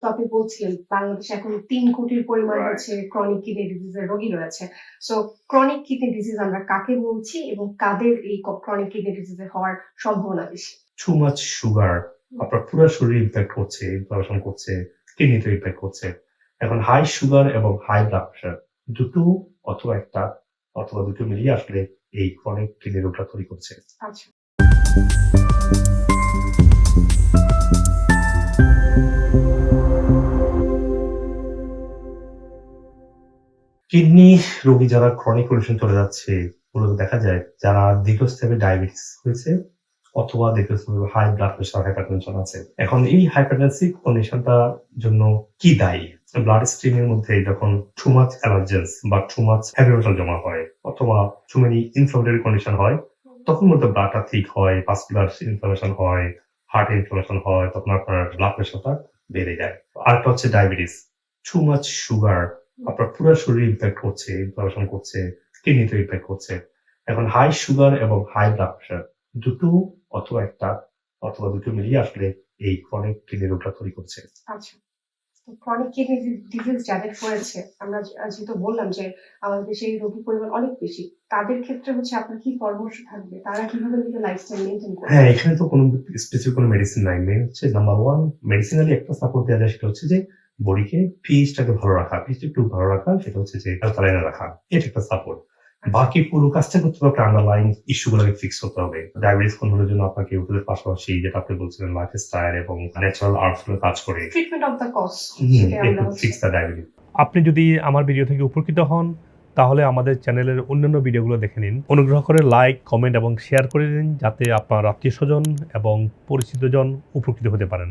তো আপনি বলছিলেন বাংলাদেশে এখন তিন কোটির পরিমাণ. হচ্ছে ক্রনিক কিডনি ডিজিজের রোগী রয়েছে। সো ক্রনিক কিডনি ডিজিজ আমরা কাকে বলছি এবং কাদের এই ক্রনিক কিডনি ডিজিজের হওয়ার সম্ভাবনা বেশি? টু মাচ সুগার আপনার পুরো শরীর ইমপ্যাক্ট করছে ইনফ্লামেশন করছে কিডনিতে ইমপ্যাক্ট করছে। এখন হাই সুগার এবং হাই ব্লাড প্রেশার দুটো অথবা একটা অথবা দুটো মিলিয়ে আসলে এই ক্রনিক কিডনি রোগটা তৈরি করছে। আচ্ছা। কিডনি রোগী যারা ক্রনিক কন্ডিশন চলে যাচ্ছে, মূলত দেখা যায় যারা দীর্ঘস্থায়ী ডায়াবেটিস হয়েছে অথবা দীর্ঘস্থায়ী হাই ব্লাড প্রেশার হাইপারটেনশন আছে। এখন এই হাইপারটেনসিভ কন্ডিশনটার জন্য কি দায়ী? ব্লাড স্ট্রিম এর মধ্যে যখন টু মাচ অ্যালার্জেন্স বা টু মাচ হেভি জমা হয় অথবা টু মেনি ইনফ্লামেটরি কন্ডিশন হয়, তখন মূলত ব্লাডটা ঠিক হয় ভাস্কুলার ইনফ্লামেশন হয় হার্ট ইনফ্লামেশন হয়, তখন আপনার ব্লাড প্রেশারটা বেড়ে যায়। আরেকটা হচ্ছে ডায়াবেটিস টু মাচ সুগার আপনার পুরো শরীর ইমপ্যাক্ট করছে ইনফ্লামেশন করছে কিডনিতে ইমপ্যাক্ট করছে। এখন হাই সুগার এবং হাই ব্লাড প্রেশার দুটো অথবা একটা অথবা দুটো মিলিয়ে আসলে এই ক্রনিক কিডনি রোগটা তৈরি করছে। আচ্ছা। ক্রনিক কিডনি ডিজিজ যাদের হয়েছে আমরা যেহেতু বললাম যে আমাদের দেশে এই রোগীর পরিমাণ অনেক বেশি তাদের ক্ষেত্রে হচ্ছে আপনার কি পরামর্শ থাকবে? তারা কীভাবে নিজের লাইফস্টাইল মেনটেন করবে? হ্যাঁ এখানে তো কোনো স্পেসিফিক কোনো মেডিসিন নাই। মেন হচ্ছে নাম্বার ওয়ান মেডিসিনালি একটা সাপোর্ট দেওয়া যায় সেটা হচ্ছে যে বডিকে পিএইচটাকে ভালো রাখা পিএইচটা একটু ভালো রাখা সেটা হচ্ছে যে অ্যালকালাইনে রাখা এটা একটা সাপোর্ট বাকি পুরো কাজটা করতে হবে আপনার আন্ডারলাইন ইস্যুগুলোকে ফিক্স করতে হবে। ডায়াবেটিস কন্ট্রোলের জন্য আপনাকে ওষুধের পাশাপাশি যেটা আপনি বলছিলেন লাইফ স্টাইল এবং ন্যাচারাল আর্টসগুলো কাজ করে। ট্রিটমেন্ট অফ দ্য কজ হুম, সেটা আমরা একটু হচ্ছে ফিক্স দ্য ডায়াবেটিস আপনি যদি আমার ভিডিও থেকে উপকৃত হন তাহলে আমাদের চ্যানেলের অন্যান্য ভিডিওগুলো দেখে নিন। অনুগ্রহ করে লাইক কমেন্ট এবং শেয়ার করে দিন যাতে আপনার আত্মীয় স্বজন এবং পরিচিতজন উপকৃত হতে পারেন।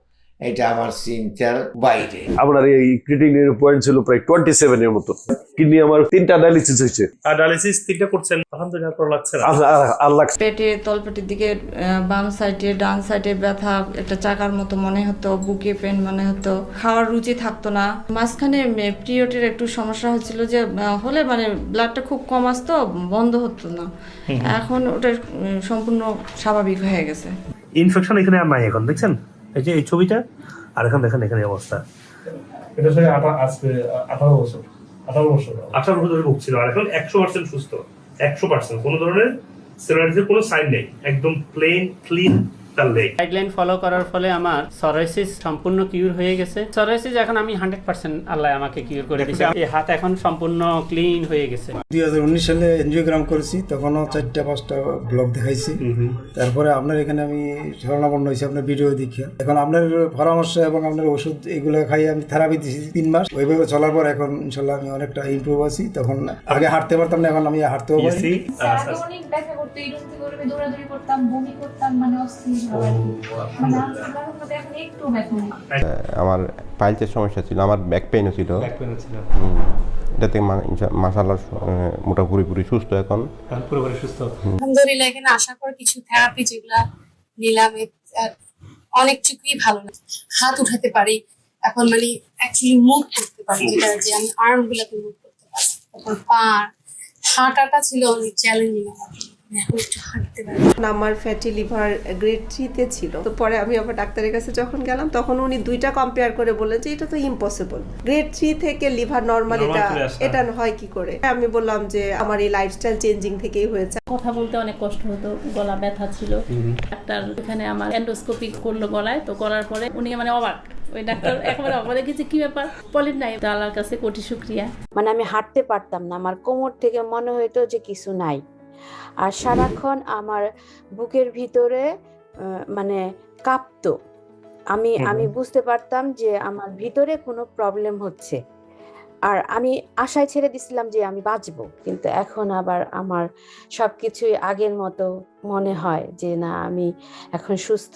এটা আমার চিন্তার বাইরে। আপনার এই ক্রিটিনের পয়েন্ট ছিল প্রায় টোয়েন্টি সেভেন এর মতো। কিডনি আমার তিনটা ডায়ালিসিস হয়েছে। আর ডায়ালিসিস তিনটা করছেন আলহামদুলিল্লাহ ভালো লাগছে আর লাগছে পেটে তলপেটের দিকে বাম সাইডে ডান সাইডে ব্যথা একটা চাকার মতো মনে হতো বুকে পেন মনে হতো। খাওয়ার রুচি থাকতো না। মাঝখানে পিরিয়ডের একটু সমস্যা হচ্ছিল যে হলে মানে ব্লাডটা খুব কম আসতো বন্ধ হতো না। এখন ওটা সম্পূর্ণ স্বাভাবিক হয়ে গেছে। ইনফেকশন এখানে আর নাই এখন দেখছেন? এই যে এই ছবিটা আর এখন দেখেন এখানে অবস্থা। এটা সঙ্গে আজকে আঠারো বছর আঠারো বছর আঠারো বছর ধরে ভুগছিল আর এখন একশো পার্সেন্ট সুস্থ একশো পার্সেন্ট কোনো ধরনের সেরাইটিসের কোনো সাইন নেই একদম প্লেন ক্লিন তার লেগ গাইডলাইন ফলো করার ফলে আমার সরাইসিস সম্পূর্ণ কিউর হয়ে গেছে। সরাইসিস এখন আমি হান্ড্রেড পার্সেন্ট আল্লাহ আমাকে কিউর করে দিয়েছে। এই হাত এখন সম্পূর্ণ ক্লিন হয়ে গেছে। দুই হাজার উনিশ সালে এনজিওগ্রাম করেছি তখনও চারটা পাঁচটা ব্লগ দেখাইছি। তারপরে আপনার এখানে আমি শরণাপন্ন হয়েছি আপনার ভিডিও দেখিয়া। এখন আপনার পরামর্শ এবং আপনার ওষুধ এগুলো খাই আমি থেরাপি দিয়েছি তিন মাস। ওইভাবে চলার পর এখন ইনশাল্লাহ আমি অনেকটা ইমপ্রুভ আছি। তখন আগে হাঁটতে পারতাম না এখন আমি হাঁটতেও পারি। অনেক করতো এরকম থেকে ওরকম দৌড়াদৌড়ি করতাম বমি করতাম মানে অস্থির কি। মানে রহমতে এখন একটু ব্যথা আমার পাইলসের সমস্যা ছিল আমার ব্যাক পেইনও ছিল। হুম। এটাতে মাসাল্লাহ মোটা পুরোপুরি সুস্থ এখন। পুরোপুরি সুস্থ। আলহামদুলিল্লাহ এখানে আসার পর কিছু থেরাপি যেগুলা নিলাম আহ, অনেকটুকুই ভালো লাগে হাত উঠাতে পারি এখন মানে অ্যাকচুয়ালি মুভ করতে পারি যেটা যে আমি আর্ম গুলাকে মুভ করতে পারি। তারপর পা হাঁটাটা ছিল অনেক চ্যালেঞ্জিং আমার হাঁটতে আমার ফ্যাটি লিভার গ্রেড থ্রিতে ছিল। তো পরে আমি আবার ডাক্তারের কাছে যখন গেলাম তখন উনি দুইটা কম্পেয়ার করে বললেন যে এটা তো ইম্পসিবল গ্রেড থ্রি থেকে লিভার নর্মাল এটা এটা হয় কি করে? আমি বললাম যে আমার এই লাইফস্টাইল চেঞ্জিং থেকেই হয়েছে। কথা বলতে অনেক কষ্ট হতো গলা ব্যথা ছিল। ডাক্তার এখানে আমার এন্ডোস্কোপি করল গলায় তো করার পরে উনি মানে অবাক। ওই ডাক্তার একেবারে অবাক। দেখেছে কি ব্যাপার? পলিপ নাই? তো আল্লাহর কাছে কোটি শুক্রিয়া। মানে আমি হাঁটতে পারতাম না। আমার কোমর থেকে মনে হতো যে কিছু নাই। আর সারাক্ষণ আমার বুকের ভিতরে মানে কাঁপতো। আমি আমি বুঝতে পারতাম যে আমার ভিতরে কোনো প্রবলেম হচ্ছে। আর আমি আশায় ছেড়ে দিছিলাম যে আমি বাঁচব কিন্তু এখন আবার আমার সবকিছুই আগের মতো মনে হয় যে না আমি এখন সুস্থ।